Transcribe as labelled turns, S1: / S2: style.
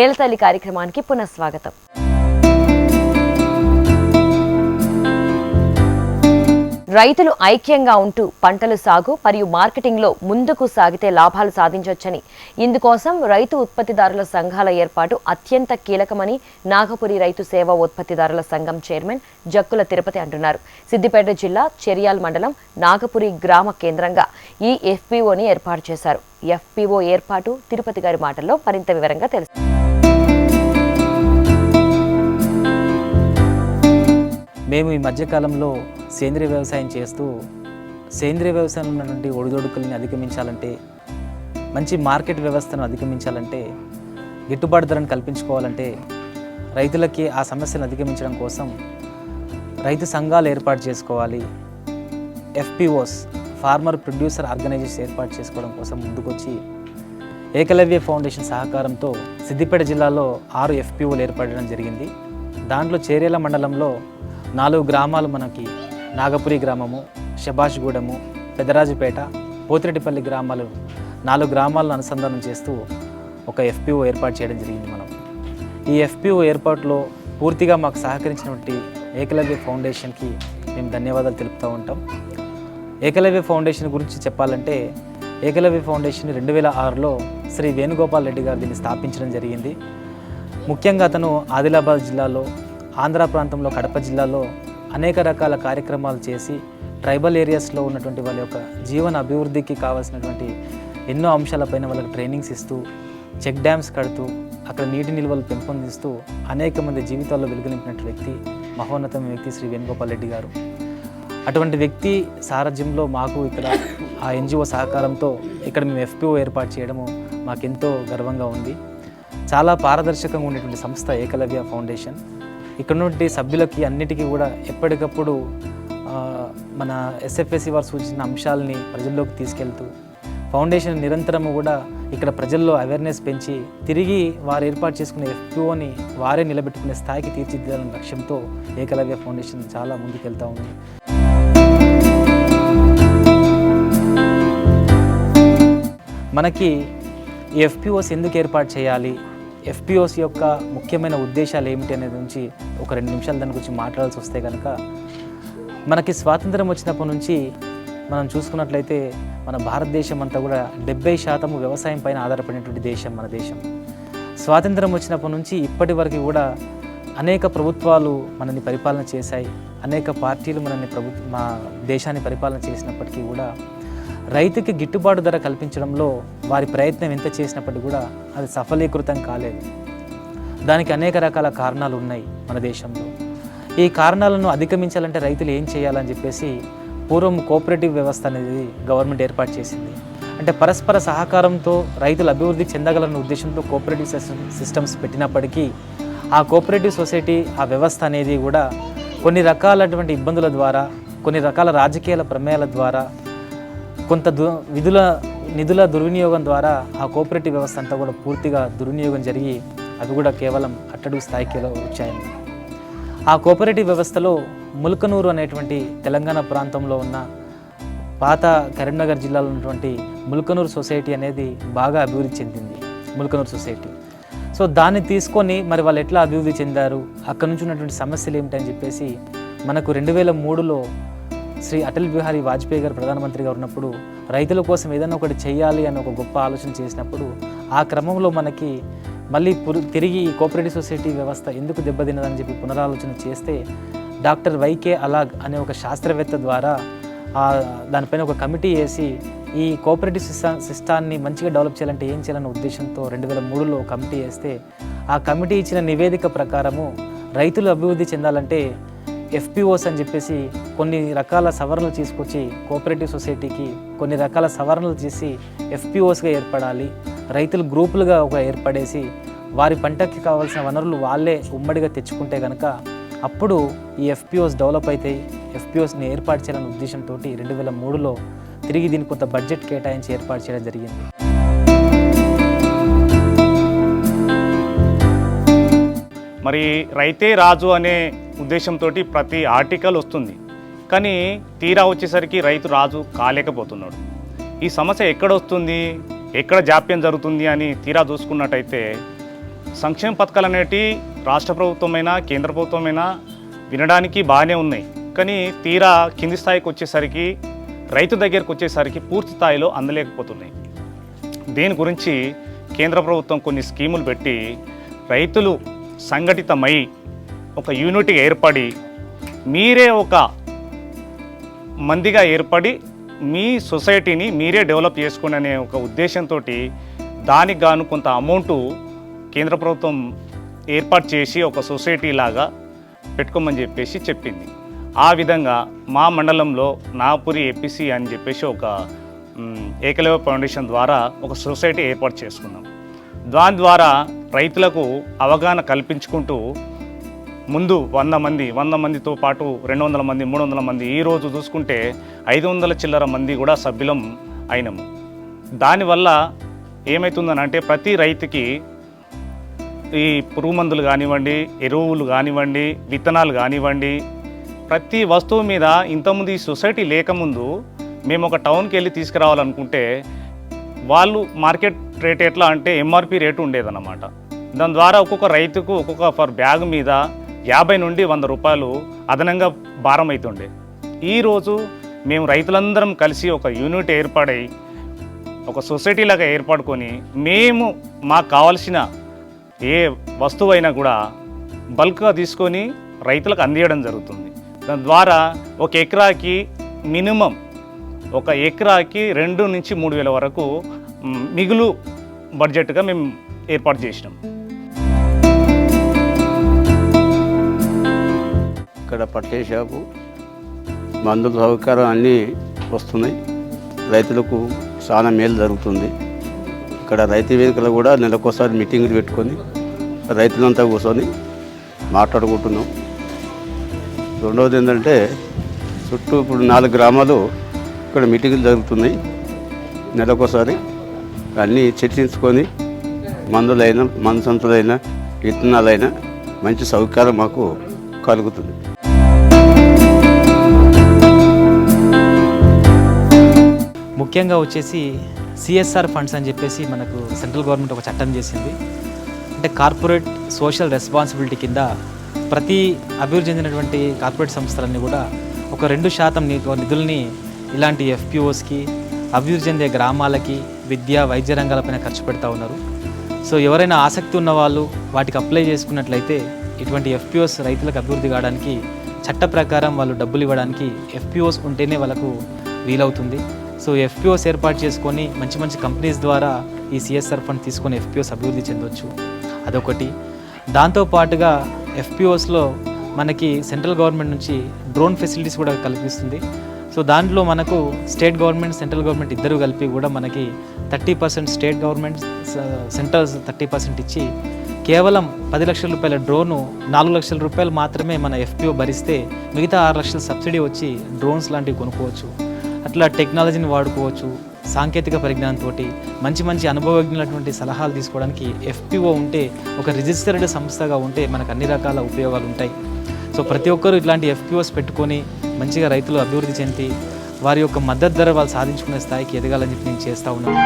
S1: నేలతల్లి కార్యక్రమానికి పునఃస్వాగతం. రైతులు ఐక్యంగా ఉంటూ పంటలు సాగు మరియు మార్కెటింగ్లో ముందుకు సాగితే లాభాలు సాధించవచ్చని ఇందుకోసం రైతు ఉత్పత్తిదారుల సంఘాల ఏర్పాటు అత్యంత కీలకమని నాగపురి రైతు సేవా ఉత్పత్తిదారుల సంఘం చైర్మన్ జక్కుల తిరుపతి అంటున్నారు. సిద్దిపేట జిల్లా చెరియాల్ మండలం నాగపురి గ్రామ కేంద్రంగా ఈ ఎఫ్పిఓని ఏర్పాటు చేశారు. ఎఫ్పిఓ ఏర్పాటు తిరుపతి గారి మాటల్లో మరింత వివరంగా తెలుసు.
S2: మేము ఈ మధ్యకాలంలో సేంద్రియ వ్యవసాయం చేస్తూ సేంద్రియ వ్యవసాయంలో ఉన్నటువంటి ఒడిదొడుకుల్ని అధిగమించాలంటే మంచి మార్కెట్ వ్యవస్థను అధిగమించాలంటే గిట్టుబాటు ధరను కల్పించుకోవాలంటే రైతులకి ఆ సమస్యను అధిగమించడం కోసం రైతు సంఘాలు ఏర్పాటు చేసుకోవాలి. ఎఫ్పిఓస్ ఫార్మర్ ప్రొడ్యూసర్ ఆర్గనైజేషన్ ఏర్పాటు చేసుకోవడం కోసం ముందుకొచ్చి ఏకలవ్య ఫౌండేషన్ సహకారంతో సిద్దిపేట జిల్లాలో ఆరు ఎఫ్పిఓలు ఏర్పడడం జరిగింది. దాంట్లో చేరేల మండలంలో నాలుగు గ్రామాలు మనకి నాగపురి గ్రామము శభాష్గూడెము పెదరాజుపేట పోతిరెడ్డిపల్లి గ్రామాలు నాలుగు గ్రామాలను అనుసంధానం చేస్తూ ఒక ఎఫ్పిఓ ఏర్పాటు చేయడం జరిగింది మనం. ఈ ఎఫ్పిఓ ఏర్పాటులో పూర్తిగా మాకు సహకరించినటువంటి ఏకలవ్య ఫౌండేషన్కి మేము ధన్యవాదాలు తెలుపుతూ ఉంటాం. ఏకలవ్య ఫౌండేషన్ గురించి చెప్పాలంటే ఏకలవ్య ఫౌండేషన్ రెండు వేల ఆరులో శ్రీ వేణుగోపాల్ రెడ్డి గారు దీన్ని స్థాపించడం జరిగింది. ముఖ్యంగా అతను ఆదిలాబాద్ జిల్లాలో ఆంధ్ర ప్రాంతంలో కడప జిల్లాలో అనేక రకాల కార్యక్రమాలు చేసి ట్రైబల్ ఏరియాస్లో ఉన్నటువంటి వాళ్ళ యొక్క జీవన అభివృద్ధికి కావాల్సినటువంటి ఎన్నో అంశాలపైన వాళ్ళకి ట్రైనింగ్స్ ఇస్తూ చెక్ డ్యామ్స్ కడుతూ అక్కడ నీటి నిల్వలు పెంపొందిస్తూ అనేక మంది జీవితాల్లో వెలుగునింపినటువంటి వ్యక్తి మహోన్నతమైన వ్యక్తి శ్రీ వేణుగోపాల్ రెడ్డి గారు. అటువంటి వ్యక్తి సారథ్యంలో మాకు ఇక్కడ ఆ ఎన్జిఓ సహకారంతో ఇక్కడ మేము ఎఫ్పిఓ ఏర్పాటు చేయడము మాకెంతో గర్వంగా ఉంది. చాలా పారదర్శకంగా ఉండేటువంటి సంస్థ ఏకలవ్య ఫౌండేషన్. ఇక్కడ నుండి సభ్యులకి అన్నిటికీ కూడా ఎప్పటికప్పుడు మన ఎస్ఎఫ్ఎస్సి వారు సూచించిన అంశాలని ప్రజల్లోకి తీసుకెళ్తూ ఫౌండేషన్ నిరంతరము కూడా ఇక్కడ ప్రజల్లో అవేర్నెస్ పెంచి తిరిగి వారు ఏర్పాటు చేసుకునే ఎఫ్పిఓని వారే నిలబెట్టుకునే స్థాయికి తీర్చిదిద్దాలనే లక్ష్యంతో ఏకలవ్య ఫౌండేషన్ చాలా ముందుకెళ్తా ఉంది. మనకి ఈ ఎఫ్పిఓస్ ఎందుకు ఏర్పాటు చేయాలి? ఎఫ్పిఓస్ యొక్క ముఖ్యమైన ఉద్దేశాలు ఏమిటి అనేది నుంచి ఒక రెండు నిమిషాలు దాని గురించి మాట్లాడాల్సి వస్తే కనుక మనకి స్వాతంత్రం వచ్చినప్పటి నుంచి మనం చూసుకున్నట్లయితే మన భారతదేశం అంతా కూడా డెబ్బై శాతం వ్యవసాయం పైన ఆధారపడినటువంటి దేశం మన దేశం. స్వాతంత్రం వచ్చినప్పటి నుంచి ఇప్పటి వరకు కూడా అనేక ప్రభుత్వాలు మనల్ని పరిపాలన చేశాయి. అనేక పార్టీలు మనల్ని ప్రభుత్వ మా దేశాన్ని పరిపాలన చేసినప్పటికీ కూడా రైతుకి గిట్టుబాటు ధర కల్పించడంలో వారి ప్రయత్నం ఎంత చేసినప్పటికీ కూడా అది సఫలీకృతం కాలేదు. దానికి అనేక రకాల కారణాలు ఉన్నాయి మన దేశంలో. ఈ కారణాలను అధిగమించాలంటే రైతులు ఏం చేయాలని చెప్పేసి పూర్వం కోఆపరేటివ్ వ్యవస్థ అనేది గవర్నమెంట్ ఏర్పాటు చేసింది. అంటే పరస్పర సహకారంతో రైతులు అభివృద్ధి చెందగలన్న ఉద్దేశంతో కోఆపరేటివ్ సిస్టమ్ సిస్టమ్స్ పెట్టినప్పటికీ ఆ కోఆపరేటివ్ సొసైటీ ఆ వ్యవస్థ అనేది కూడా కొన్ని రకాలటువంటి ఇబ్బందుల ద్వారా కొన్ని రకాల రాజకీయాల ప్రమేయాల ద్వారా కొంత దు విధుల నిధుల దుర్వినియోగం ద్వారా ఆ కోఆపరేటివ్ వ్యవస్థ అంతా కూడా పూర్తిగా దుర్వినియోగం జరిగి అవి కూడా కేవలం అట్టడుగు స్థాయికి వచ్చాయండి ఆ కోఆపరేటివ్ వ్యవస్థలో ముల్కనూరు అనేటువంటి తెలంగాణ ప్రాంతంలో ఉన్న పాత కరీంనగర్ జిల్లాలో ఉన్నటువంటి ములకనూరు సొసైటీ అనేది బాగా అభివృద్ధి చెందింది ములకనూరు సొసైటీ. సో దాన్ని తీసుకొని మరి వాళ్ళు ఎట్లా అభివృద్ధి చెందారు అక్కడ నుంచి ఉన్నటువంటి సమస్యలు ఏమిటని చెప్పేసి మనకు రెండు వేల మూడులో శ్రీ అటల్ బిహారీ వాజ్పేయి గారు ప్రధానమంత్రిగా ఉన్నప్పుడు రైతుల కోసం ఏదైనా ఒకటి చేయాలి అని ఒక గొప్ప ఆలోచన చేసినప్పుడు ఆ క్రమంలో మనకి మళ్ళీ పురు- తిరిగి కోఆపరేటివ్ సొసైటీ వ్యవస్థ ఎందుకు దెబ్బతిన్నదని చెప్పి పునరాలోచన చేస్తే డాక్టర్ వైకే అలాగ్ అనే ఒక శాస్త్రవేత్త ద్వారా దానిపైన ఒక కమిటీ వేసి ఈ కోఆపరేటివ్ సిస్టా సిస్టాన్ని మంచిగా డెవలప్ చేయాలంటే ఏం చేయాలనే ఉద్దేశంతో రెండు వేల మూడులో కమిటీ వేస్తే ఆ కమిటీ ఇచ్చిన నివేదిక ప్రకారము రైతులు అభివృద్ధి చెందాలంటే ఎఫ్పిఓస్ అని చెప్పేసి కొన్ని రకాల సవరణలు తీసుకొచ్చి కోఆపరేటివ్ సొసైటీకి కొన్ని రకాల సవరణలు చేసి ఎఫ్పిఓస్గా ఏర్పడాలి రైతులు గ్రూపులుగా ఒక ఏర్పడేసి వారి పంటకి కావాల్సిన వనరులు వాళ్ళే ఉమ్మడిగా తెచ్చుకుంటే కనుక అప్పుడు ఈ ఎఫ్పిఓస్ డెవలప్ అవుతాయి ఎఫ్పిఓస్ని ఏర్పాటు చేయాలనే ఉద్దేశంతో రెండు వేల మూడులో తిరిగి దీనికి కొంత బడ్జెట్ కేటాయించి ఏర్పాటు చేయడం జరిగింది.
S3: మరి రైతే రాజు అనే ఉద్దేశంతో ప్రతి ఆర్టికల్ వస్తుంది. కానీ తీరా వచ్చేసరికి రైతు రాజు కాలేకపోతున్నాడు. ఈ సమస్య ఎక్కడ వస్తుంది ఎక్కడ జాప్యం జరుగుతుంది అని తీరా చూసుకున్నట్టయితే సంక్షేమ పథకాలు అనేటి రాష్ట్ర ప్రభుత్వమైనా కేంద్ర ప్రభుత్వమైనా వినడానికి బాగానే ఉన్నాయి. కానీ తీరా కింది స్థాయికి వచ్చేసరికి రైతు దగ్గరకు వచ్చేసరికి పూర్తి స్థాయిలో అందలేకపోతున్నాయి. దీని గురించి కేంద్ర ప్రభుత్వం కొన్ని స్కీములు పెట్టి రైతులు సంఘటితమై ఒక యూనిట్ ఏర్పడి మీరే ఒక మందిగా ఏర్పడి మీ సొసైటీని మీరే డెవలప్ చేసుకునే అనే ఒక ఉద్దేశంతో దానికి గాను కొంత అమౌంట్ కేంద్ర ప్రభుత్వం ఏర్పాటు చేసి ఒక సొసైటీ లాగా పెట్టుకోమని చెప్పేసి చెప్పింది. ఆ విధంగా మా మండలంలో నాపురి ఏపీసీ అని చెప్పేసి ఒక ఏకలవ్య ఫౌండేషన్ ద్వారా ఒక సొసైటీ ఏర్పాటు చేసుకున్నాం. దాని ద్వారా రైతులకు అవగాహన కల్పించుకుంటూ ముందు వంద మంది వంద మందితో పాటు రెండు వందల మంది మూడు వందల మంది ఈ రోజు చూసుకుంటే ఐదు వందల చిల్లర మంది కూడా సభ్యులం అయినాము దానివల్ల ఏమవుతుందని అంటే ప్రతి రైతుకి ఈ పురుగు మందులు కానివ్వండి ఎరువులు కానివ్వండి విత్తనాలు కానివ్వండి ప్రతి వస్తువు మీద ఇంతకుముందు ఈ సొసైటీ లేకముందు మేము ఒక టౌన్కి వెళ్ళి తీసుకురావాలనుకుంటే వాళ్ళు మార్కెట్ రేట్ ఎట్లా అంటే ఎంఆర్పి రేటు ఉండేదన్నమాట. దాని ద్వారా ఒక్కొక్క రైతుకు ఒక్కొక్క ఫర్ బ్యాగ్ మీద యాభై నుండి వంద రూపాయలు అదనంగా భారం అవుతుండే ఈరోజు మేము రైతులందరం కలిసి ఒక యూనిట్ ఏర్పడై ఒక సొసైటీ లాగా ఏర్పడుకొని మేము మాకు కావాల్సిన ఏ వస్తువైనా కూడా బల్క్గా తీసుకొని రైతులకు అందియడం జరుగుతుంది. దాని ద్వారా ఒక ఎకరాకి మినిమం ఒక ఎకరాకి రెండు నుంచి మూడు వేల వరకు మిగులు బడ్జెట్గా మేము ఏర్పాటు చేసినాం.
S4: ఇక్కడ పట్టే షాపు మందుల సౌకర్యం అన్నీ వస్తున్నాయి. రైతులకు చాలా మేలు జరుగుతుంది. ఇక్కడ రైతు వేదికలు కూడా నెలకోసారి మీటింగులు పెట్టుకొని రైతులంతా కూర్చొని మాట్లాడుకుంటున్నాం. రెండవది ఏంటంటే చుట్టూ ఇప్పుడు నాలుగు గ్రామాలు ఇక్కడ మీటింగులు జరుగుతున్నాయి. నెలకోసారి అన్నీ చర్చించుకొని మందులైనా మందు సంతులైనా విత్తనాలైనా మంచి సౌకర్యం మాకు కలుగుతుంది.
S2: ముఖ్యంగా వచ్చేసి సిఎస్ఆర్ ఫండ్స్ అని చెప్పేసి మనకు సెంట్రల్ గవర్నమెంట్ ఒక చట్టం చేసింది. అంటే కార్పొరేట్ సోషల్ రెస్పాన్సిబిలిటీ కింద ప్రతి అభివృద్ధి చెందినటువంటి కార్పొరేట్ సంస్థలన్నీ కూడా ఒక రెండు శాతం నిధుల్ని ఇలాంటి ఎఫ్పిఓస్కి అభివృద్ధి చెందే గ్రామాలకి విద్య వైద్య రంగాలపైన ఖర్చు పెడతా ఉన్నారు. సో ఎవరైనా ఆసక్తి ఉన్న వాళ్ళు వాటికి అప్లై చేసుకున్నట్లయితే ఇటువంటి ఎఫ్పిఓస్ రైతులకు అభివృద్ధి కావడానికి చట్ట ప్రకారం వాళ్ళు డబ్బులు ఇవ్వడానికి ఎఫ్పిఓస్ ఉంటేనే వాళ్ళకు వీలవుతుంది. సో ఎఫ్పిఓస్ ఏర్పాటు చేసుకొని మంచి మంచి కంపెనీస్ ద్వారా ఈ సిఎస్ఆర్ ఫండ్ తీసుకొని ఎఫ్పిఓస్ అభివృద్ధి చెందొచ్చు. అదొకటి. దాంతోపాటుగా ఎఫ్పిఓస్లో మనకి సెంట్రల్ గవర్నమెంట్ నుంచి డ్రోన్ ఫెసిలిటీస్ కూడా కల్పిస్తుంది. సో దాంట్లో మనకు స్టేట్ గవర్నమెంట్ సెంట్రల్ గవర్నమెంట్ ఇద్దరు కలిపి కూడా మనకి thirty percent state government central thirty percent ఇచ్చి కేవలం పది లక్షల రూపాయల డ్రోను నాలుగు లక్షల రూపాయలు మాత్రమే మన ఎఫ్పిఓ భరిస్తే మిగతా ఆరు లక్షల సబ్సిడీ వచ్చి డ్రోన్స్ లాంటివి కొనుక్కోవచ్చు. అట్లా టెక్నాలజీని వాడుకోవచ్చు సాంకేతిక పరిజ్ఞానంతో మంచి మంచి అనుభవజ్ఞులటువంటి సలహాలు తీసుకోవడానికి ఎఫ్పిఓ ఉంటే ఒక రిజిస్టర్డ్ సంస్థగా ఉంటే మనకు అన్ని రకాల ఉపయోగాలు ఉంటాయి. సో ప్రతి ఒక్కరూ ఇట్లాంటి ఎఫ్పిఓస్ పెట్టుకొని మంచిగా రైతులు అభివృద్ధి చెంది వారి యొక్క మద్దతు ధర వాళ్ళు సాధించుకునే స్థాయికి ఎదగాలని చెప్పి నేను చేస్తూ ఉన్నాను.